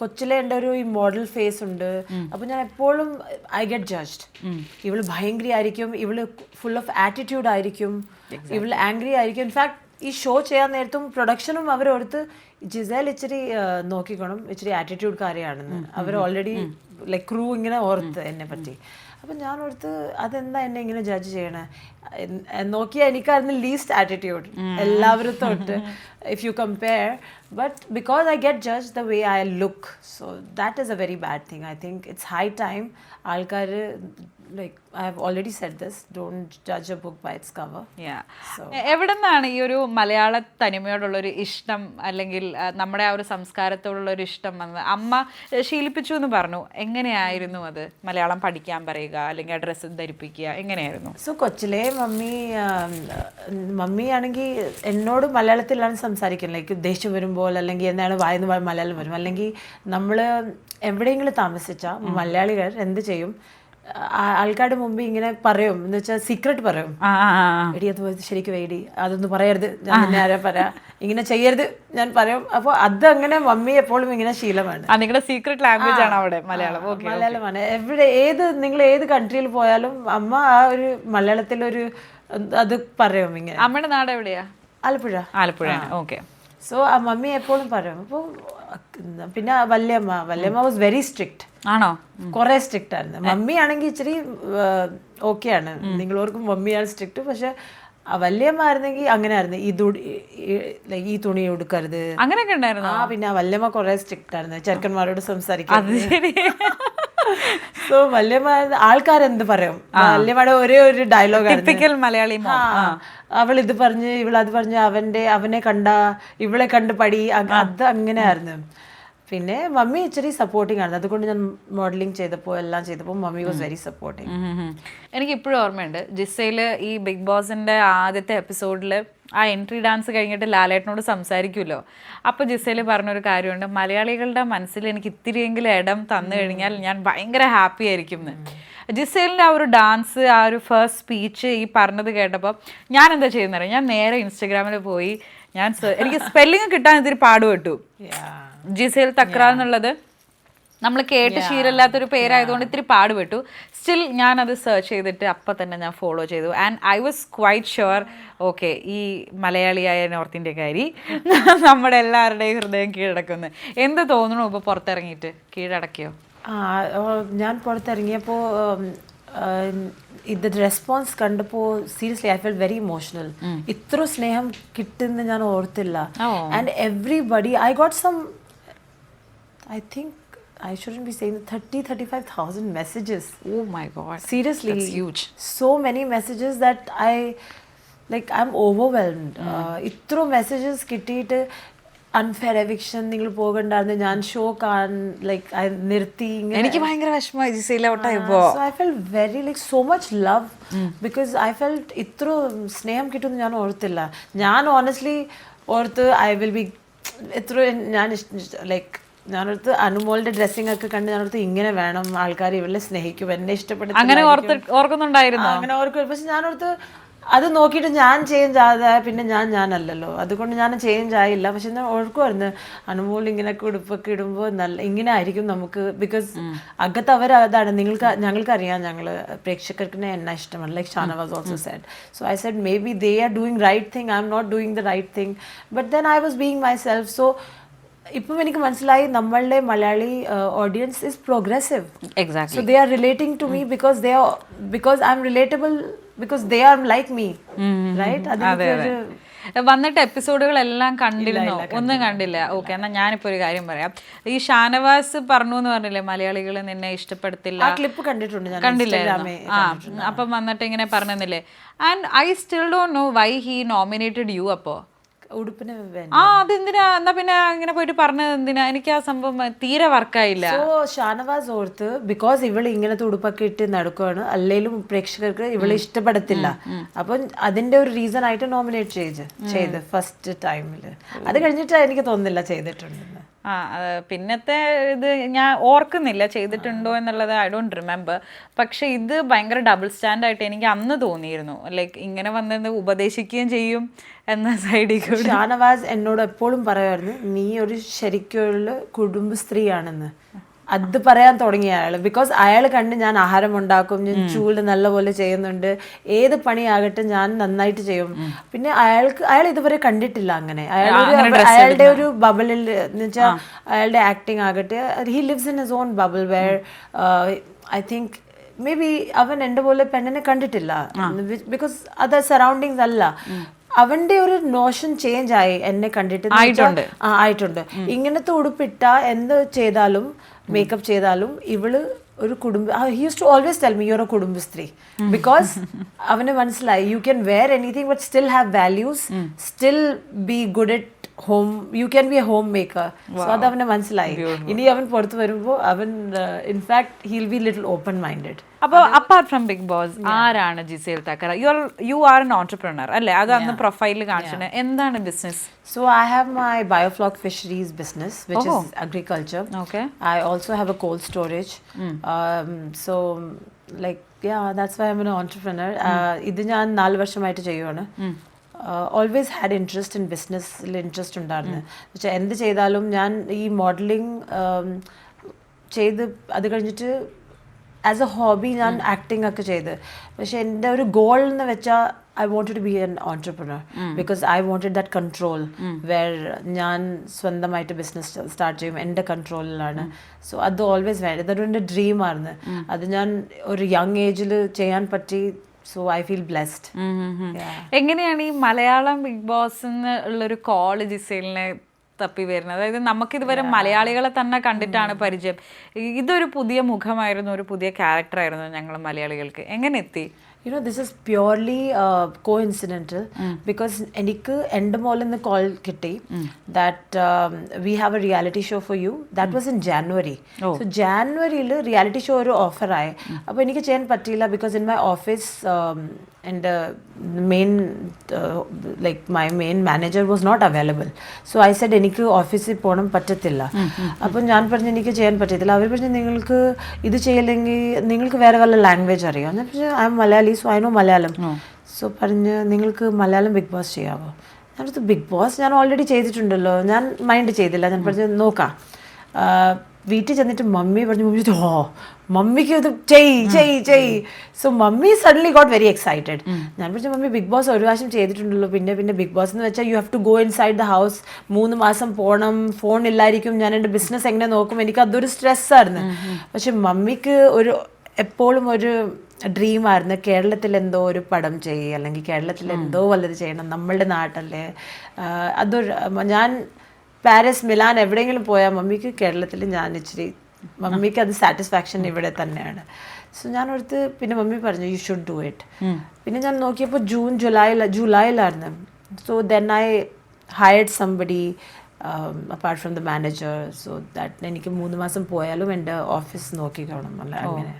കൊച്ചിലെ എന്റെ ഒരു മോഡൽ ഫേസ് ഉണ്ട്. അപ്പോൾ ഞാൻ എപ്പോഴും ഐ ഗെറ്റ് ജഡ്ജ്ഡ് ഇവൾ ഭയങ്കര ആയിരിക്കും ഇവൾ ഫുൾ ഓഫ് ആറ്റിറ്റ്യൂഡ് ആയിരിക്കും ഇവൾ ആംഗ്രി ആയിരിക്കും. ഇൻഫാക്ട് ഈ ഷോ ചെയ്യാൻ നേരത്തും പ്രൊഡക്ഷനും അവരോർത്ത് ജിസേൽ ഇച്ചിരി നോക്കിക്കണം ഇച്ചിരി ആറ്റിറ്റ്യൂഡ് കാര്യമാണെന്ന് അവർ ഓൾറെഡി ലൈക് ക്രൂ ഇങ്ങനെ ഓർത്ത് എന്നെ പറ്റി. അപ്പം ഞാൻ ഓർത്ത് അതെന്താ എന്നെ ഇങ്ങനെ ജഡ്ജ് ചെയ്യണേ? നോക്കിയാൽ എനിക്കായിരുന്നു ലീസ്റ്റ് ആറ്റിറ്റ്യൂഡ് എല്ലാവരും തൊട്ട് if you compare but because I get judge the way I look so that is a very bad thing I think it's high time ആൾക്കാർ like I have already set this don't judge a book by its cover എവിടെ നിന്നാണ് ഈ ഒരു മലയാള തനിമയോടുള്ള ഒരു ഇഷ്ടം അല്ലെങ്കിൽ നമ്മുടെ ആ ഒരു സംസ്കാരത്തോടുള്ള ഒരു ഇഷ്ടം വന്നത്. അമ്മ ശീലിപ്പിച്ചു എന്ന് പറഞ്ഞു. എങ്ങനെയായിരുന്നു അത്? മലയാളം പഠിക്കാൻ പറയുക അല്ലെങ്കിൽ ആ ഡ്രസ്സ് ധരിപ്പിക്കുക എങ്ങനെയായിരുന്നു? സോ കൊച്ചിലെ മമ്മി മമ്മിയാണെങ്കിൽ മമ്മി ആണെങ്കിൽ എന്നോട് മലയാളത്തിലാണ് സംസാരിക്കുന്നത്. ലൈക്ക് ദേഷ്യം വരുമ്പോൾ അല്ലെങ്കിൽ എന്നാണ് വായന്ന് മലയാളം വരും. അല്ലെങ്കിൽ നമ്മൾ എവിടെയെങ്കിലും താമസിച്ചാൽ മലയാളികൾ എന്ത് ചെയ്യും? ആൾക്കാരുടെ മുമ്പ് ഇങ്ങനെ പറയും. എന്ന് വെച്ചാൽ സീക്രട്ട് പറയും. എടി അത് ശരിക്കും വേടി. അതൊന്നും പറയരുത്. ഞാൻ നിന്നെ ആരാ പറയാ ഇങ്ങനെ ചെയ്യരുത്. ഞാൻ പറയും. അപ്പോൾ അത് അങ്ങനെ മമ്മി എപ്പോഴും ഇങ്ങനെ ശീലമാണ്. നിങ്ങളുടെ സീക്രട്ട് ലാംഗ്വേജ് ആണ് അവിടെ? മലയാളം. മലയാളമാണ്. എവിടെ ഏത് നിങ്ങൾ ഏത് കൺട്രിയിൽ പോയാലും അമ്മ ആ ഒരു മലയാളത്തിലൊരു അത് പറയും ഇങ്ങനെ. അമ്മയുടെ നാട് എവിടെയാ? ആലപ്പുഴ. ആലപ്പുഴയാണ്. ഓക്കെ. സോ ആ മമ്മി എപ്പോഴും പറയും അപ്പോൾ പിന്നെ വല്യമ്മ വല്യമ്മ വാസ് വെരി സ്ട്രിക്റ്റ് ആണോ? കുറെ സ്ട്രിക്റ്റ് ആയിരുന്നു. മമ്മി ആണെങ്കിൽ ഇച്ചിരി ഓക്കെ ആണ്. നിങ്ങൾ ഓർക്കും മമ്മിയാണ് സ്ട്രിക്റ്റ് പക്ഷെ വല്യമ്മ ആയിരുന്നെങ്കിൽ അങ്ങനെ ആയിരുന്നു. ഈ തുണി ഈ- തുണി എടുക്കരുത് അങ്ങനെയൊക്കെ ഉണ്ടായിരുന്നു? ആ പിന്നെ വല്യമ്മ കുറെ സ്ട്രിക്റ്റ് ആയിരുന്നു. ചെറുക്കന്മാരോട് സംസാരിക്കാൻ സോ വല്യമ്മ ആൾക്കാരെന്ത് പറയും? വല്യമ്മയുടെ ഒരേ ഒരു ഡയലോഗ് മലയാളി. അവൾ ഇത് പറഞ്ഞ് ഇവൾ അത് പറഞ്ഞ് അവന്റെ അവനെ കണ്ട ഇവളെ കണ്ട് പടി അത് അങ്ങനെയായിരുന്നു. പിന്നെ മമ്മി ഇച്ചിരി സപ്പോർട്ടിങ് ആണ്. അതുകൊണ്ട് ഞാൻ മോഡലിംഗ് ചെയ്തപ്പോൾ എല്ലാം ചെയ്തപ്പോൾ മമ്മി വാസ് വെരി സപ്പോർട്ടിങ്. എനിക്ക് ഇപ്പോഴും ഓർമ്മയുണ്ട്. ജിസയിൽ ഈ ബിഗ് ബോസിന്റെ ആദ്യത്തെ എപ്പിസോഡിൽ ആ എൻട്രി ഡാൻസ് കഴിഞ്ഞിട്ട് ലാലേട്ടനോട് സംസാരിക്കുമല്ലോ. അപ്പൊ ജിസയിൽ പറഞ്ഞൊരു കാര്യമുണ്ട്. മലയാളികളുടെ മനസ്സിൽ എനിക്ക് ഇത്തിരിയെങ്കിലും ഇടം തന്നു കഴിഞ്ഞാൽ ഞാൻ ഭയങ്കര ഹാപ്പി ആയിരിക്കും എന്ന്. ജിസേലിന്റെ ആ ഒരു ഡാൻസ് ആ ഒരു ഫസ്റ്റ് സ്പീച്ച് ഈ പറഞ്ഞത് കേട്ടപ്പോൾ ഞാൻ എന്താ ചെയ്യുന്നത് ഞാൻ നേരെ ഇൻസ്റ്റഗ്രാമിൽ പോയി ഞാൻ എനിക്ക് സ്പെല്ലിംഗ് കിട്ടാൻ ഇത്തിരി പാടുപെട്ടു. ജിസേൽ തക്ര എന്നുള്ളത് നമ്മൾ കേട്ട് ശീലമില്ലാത്തൊരു പേരായതുകൊണ്ട് ഇത്തിരി പാടുപെട്ടു. സ്റ്റിൽ ഞാൻ അത് സെർച്ച് ചെയ്തിട്ട് അപ്പം തന്നെ ഞാൻ ഫോളോ ചെയ്തു. And I was quite sure okay ഈ മലയാളിയായ നോർത്ത് ഇന്ത്യക്കാരി നമ്മുടെ എല്ലാവരുടെയും ഹൃദയം കീഴടക്കുന്നു. എന്ത് തോന്നുന്നു ഇപ്പോൾ പുറത്തിറങ്ങിയിട്ട്? കീഴടക്കിയോ? ആ ഞാൻ പുറത്തിറങ്ങിയപ്പോൾ ഇത് റെസ്പോൺസ് കണ്ടപ്പോൾ seriously I fell very emotional ഇത്ര സ്നേഹം കിട്ടുന്ന ഞാൻ ഓർത്തില്ല. And everybody I got some I I shouldn't be saying thirty thirty five thousand messages oh my god seriously. That's huge. so many messages that i like i'm overwhelmed. Uh, ഇത്ര messages കിട്ടിയിട്ട് unfair eviction നിങ്ങൾ പോകണ്ടായിരുന്നു ഞാൻ show കാൺ like നിർത്തി എനിക്ക് ഭയങ്കര വിഷമമായി I fell very like so much love because I felt ഇത്ര സ്നേഹം കിട്ടുമെന്ന് ഞാൻ ഓർത്തില്ല. ഞാൻ ഓണസ്റ്റ്ലി ഓർത്ത് ഐ വിൽ ബി ഇത്ര ഞാൻ ലൈക്ക് ഞാനോർത്ത് അനുമോളുടെ ഡ്രസ്സിംഗ് ഒക്കെ കണ്ട് ഞാനടുത്ത് ഇങ്ങനെ വേണം ആൾക്കാർ ഇവളെ സ്നേഹിക്കും എന്നെ ഇഷ്ടപ്പെടും അങ്ങനെ ഓർക്കുന്നുണ്ടായിരുന്നു? അങ്ങനെ ഓർക്കും പക്ഷെ ഞാനടുത്ത് അത് നോക്കിയിട്ട് ഞാൻ ചേഞ്ച് ആകാതെ പിന്നെ ഞാൻ ഞാനല്ലല്ലോ. അതുകൊണ്ട് ഞാൻ ചേഞ്ച് ആയില്ല. പക്ഷെ ഞാൻ ഓർക്കുമായിരുന്നു അനുമോൾ ഇങ്ങനെയൊക്കെ ഉടുപ്പൊക്കെ ഇടുമ്പോൾ നല്ല ഇങ്ങനെ ആയിരിക്കും നമുക്ക്. ബിക്കോസ് അകത്ത് അവർ അതാണ്. നിങ്ങൾക്ക് ഞങ്ങൾക്ക് അറിയാം ഞങ്ങൾ പ്രേക്ഷകർക്ക് എന്നെ ഇഷ്ടമാണ്. Like Shanavas also said so I said maybe they are doing right thing I'm not doing the right thing but then I was being myself so ഇപ്പം എനിക്ക് മനസ്സിലായി നമ്മളുടെ Malayali audience is progressive exact they are relating to me because they are because I'm relatable because they are like me right വന്നിട്ട് എപ്പിസോഡുകളെല്ലാം കണ്ടിരുന്നോ? ഒന്നും കണ്ടില്ല. Okay എന്നാൽ ഞാനിപ്പോ ഒരു കാര്യം പറയാം. ഈ ഷാനവാസ് പറഞ്ഞു എന്ന് പറഞ്ഞില്ലേ മലയാളികൾ നിന്നെ ഇഷ്ടപ്പെടുത്തില്ല? ക്ലിപ്പ് കണ്ടിട്ടുണ്ട് കണ്ടില്ലേ ആ അപ്പം വന്നിട്ട് ഇങ്ങനെ പറഞ്ഞില്ലേ and I still don't know why he nominated you അപ്പോ. ഉടുപ്പിന് ആ അതെന്തിനാ? എന്നാ പിന്നെ ഇങ്ങനെ പോയിട്ട് പറഞ്ഞത് എന്തിനാ? എനിക്ക് ആ സംഭവം തീരെ വർക്കായില്ല. സോ ഷാനവാസ് ഓർത്ത് ബിക്കോസ് ഇവൾ ഇങ്ങനത്തെ ഉടുപ്പൊക്കെ ഇട്ട് നടക്കുവാണ് അല്ലെങ്കിലും പ്രേക്ഷകർക്ക് ഇവളെ ഇഷ്ടപ്പെടത്തില്ല. അപ്പം അതിന്റെ ഒരു റീസൺ ആയിട്ട് നോമിനേറ്റ് ചെയ്ത് ചെയ്ത് ഫസ്റ്റ് ടൈമിൽ അത് കഴിഞ്ഞിട്ട് എനിക്ക് തോന്നുന്നില്ല ചെയ്തിട്ടുണ്ടെന്ന് ആ പിന്നത്തെ ഇത് ഞാൻ ഓർക്കുന്നില്ല ചെയ്തിട്ടുണ്ടോ എന്നുള്ളത് ഐ ഡോണ്ട് റിമെമ്പർ പക്ഷെ ഇത് ഭയങ്കര ഡബിൾ സ്റ്റാൻഡായിട്ട് എനിക്ക് അന്ന് തോന്നിയിരുന്നു. ലൈക്ക് ഇങ്ങനെ വന്നത് ഉപദേശിക്കുകയും ചെയ്യും എന്ന സൈഡിൽ കൂടി. ഷാനവാസ് എന്നോട് എപ്പോഴും പറയുമായിരുന്നു നീ ഒരു ശരിക്കുള്ള കുടുംബസ്ത്രീയാണെന്ന് അത് പറയാൻ തുടങ്ങിയ അയാൾ ബിക്കോസ് അയാൾ കണ്ട് ഞാൻ ആഹാരം ഉണ്ടാക്കും ഞാൻ ചൂട് നല്ലപോലെ ചെയ്യുന്നുണ്ട് ഏത് പണിയാകട്ടെ ഞാൻ നന്നായിട്ട് ചെയ്യും. പിന്നെ അയാൾക്ക് അയാൾ ഇതുവരെ കണ്ടിട്ടില്ല അങ്ങനെ. അയാൾ അയാളുടെ ഒരു ബബിളിൽ എന്ന് വെച്ചാൽ അയാളുടെ ആക്ടിങ് ആകട്ടെ. He lives in his own bubble where I think maybe അവൻ എന്റെ പോലെ പെണ്ണിനെ കണ്ടിട്ടില്ല. ബിക്കോസ് അത് സറൗണ്ടിങ്സ് അല്ല. അവന്റെ ഒരു നോഷൻ ചേഞ്ച് ആയി എന്നെ കണ്ടിട്ട് ആയിട്ടുണ്ട്. ആയിട്ടുണ്ട്. ഇങ്ങനത്തെ ഉടുപ്പിട്ട എന്ത് ചെയ്താലും മേക്കപ്പ് ചെയ്താലും ഇവൾ ഒരു കുടുംബ use to always tell me you're a കുടുംബസ്ത്രീ because അവന് മനസ്സിലായി you can wear anything but still have values still be good at home you can be a homemaker so അത് അവന് മനസ്സിലായി ഇനി അവൻ പുറത്ത് വരുമ്പോൾ അവൻ in fact he'll be little open minded അപ്പോൾ അപ്പാർട്ട് ഫ്രം ബിഗ് ബോസ് ആരാണ് Gisele Thakral? You are you are an entrepreneur അല്ലേ? അത് അന്ന് പ്രൊഫൈലിൽ കാണിച്ചിട്ട് എന്താണ് business so I have my biofloc fisheries business which is is agriculture. Okay. I also have a storage storage. So like yeah, that's why I'm an entrepreneur. Uh, ഇത് ഞാൻ നാല് വർഷമായിട്ട് ചെയ്യുവാണ്. ഓൾവേസ് ഹാഡ് ഇൻട്രസ്റ്റ് ഇൻ ബിസിനസ്സിൽ interest ഉണ്ടായിരുന്നു. പക്ഷേ എന്ത് ചെയ്താലും ഞാൻ ഈ മോഡലിംഗ് ചെയ്ത് അത് കഴിഞ്ഞിട്ട് ആസ് എ ഹോബി ഞാൻ ആക്ടിംഗ് ഒക്കെ ചെയ്ത്. പക്ഷെ എന്റെ ഒരു ഗോൾ എന്ന് വെച്ചാൽ I wanted to be an entrepreneur because I wanted that control where ഞാൻ സ്വന്തമായിട്ട് ബിസിനസ് സ്റ്റാർട്ട് ചെയ്യും. എന്റെ കൺട്രോളിലാണ് സോ അത് ഓൾവേസ് വേണ്ട ഇതൊരു എന്റെ ഡ്രീമായിരുന്നു അത് ഞാൻ ഒരു യങ് ഏജിൽ ചെയ്യാൻ പറ്റി സോ ഐ ഫീൽ ബ്ലെസ്ഡ് എങ്ങനെയാണ് ഈ മലയാളം ബിഗ് ബോസ് ഉള്ളൊരു കോൾ ജിസേലിനെ തപ്പി വരുന്നത്? അതായത് നമുക്ക് ഇതുവരെ മലയാളികളെ തന്നെ കണ്ടിട്ടാണ് പരിചയം. ഇതൊരു പുതിയ മുഖമായിരുന്നു ഒരു പുതിയ ക്യാരക്ടറായിരുന്നു ഞങ്ങൾ മലയാളികൾക്ക്. എങ്ങനെ എത്തി You know, this is purely co coincidental because എനിക്ക് എന്റെ മോളിൽ നിന്ന് കോൾ കിട്ടി that we have a reality show for you that was in January so ജാനുവരിയിൽ reality show ഒരു ഓഫറായി അപ്പോൾ എനിക്ക് ചെയ്യാൻ പറ്റിയില്ല ബിക്കോസ് ഇൻ മൈ ഓഫീസ് എന്റെ uh, like my main manager was not available. So i said എനിക്ക് ഓഫീസിൽ പോകണം പറ്റത്തില്ല. അപ്പം ഞാൻ പറഞ്ഞു എനിക്ക് ചെയ്യാൻ പറ്റത്തില്ല. അവർ പറഞ്ഞു നിങ്ങൾക്ക് ഇത് ചെയ്യില്ലെങ്കിൽ നിങ്ങൾക്ക് വേറെ വല്ല ലാംഗ്വേജ് അറിയാം. ഞാൻ പറഞ്ഞു I am Malayali so I know Malayalam so പറഞ്ഞ് നിങ്ങൾക്ക് മലയാളം ബിഗ് ബോസ് ചെയ്യാമോ ഞാനത് ബിഗ് ബോസ് ഞാൻ ഓൾറെഡി ചെയ്തിട്ടുണ്ടല്ലോ. ഞാൻ മൈൻഡ് ചെയ്തില്ല. ഞാൻ പറഞ്ഞു നോക്കാം. ആ, വീട്ടിൽ ചെന്നിട്ട് മമ്മി പറഞ്ഞു മമ്മി ഓ മമ്മിക്ക് ഇത് ചെയ് ചെയ് ചെയ് so mummy suddenly got very excited ഞാൻ പറഞ്ഞു മമ്മി ബിഗ് ബോസ് ഒരു പ്രാവശ്യം ചെയ്തിട്ടുണ്ടല്ലോ. പിന്നെ പിന്നെ ബിഗ് ബോസ് എന്ന് വെച്ചാൽ you have to go inside the house മൂന്ന് മാസം പോകണം ഫോൺ ഇല്ലായിരിക്കും. ഞാൻ എന്റെ ബിസിനസ് എങ്ങനെ നോക്കും? എനിക്ക് അതൊരു സ്ട്രെസ്സായിരുന്നു പക്ഷെ മമ്മിക്ക് ഒരു എപ്പോഴും ഒരു ഡ്രീമായിരുന്നു കേരളത്തിൽ എന്തോ ഒരു പടം ചെയ്യുക അല്ലെങ്കിൽ കേരളത്തിൽ എന്തോ വല്ലത് ചെയ്യണം. നമ്മളുടെ നാട്ടല്ലേ അതൊരു ഞാൻ പാരീസ് മിലാൻ എവിടെയെങ്കിലും പോയാൽ മമ്മിക്ക് കേരളത്തിൽ ഞാൻ ഇച്ചിരി മമ്മിക്ക് അത് സാറ്റിസ്ഫാക്ഷൻ ഇവിടെ തന്നെയാണ്. സോ ഞാൻ ഓർത്ത് പിന്നെ മമ്മി പറഞ്ഞു യു ഷുഡ് ഡു ഇറ്റ് പിന്നെ ഞാൻ നോക്കിയപ്പോൾ June July ജൂലൈയിലായിരുന്നു so then I hired somebody apart from the manager so that എനിക്ക് മൂന്ന് മാസം പോയാലും എന്റെ ഓഫീസ് നോക്കിക്കോണം അല്ല അങ്ങനെ.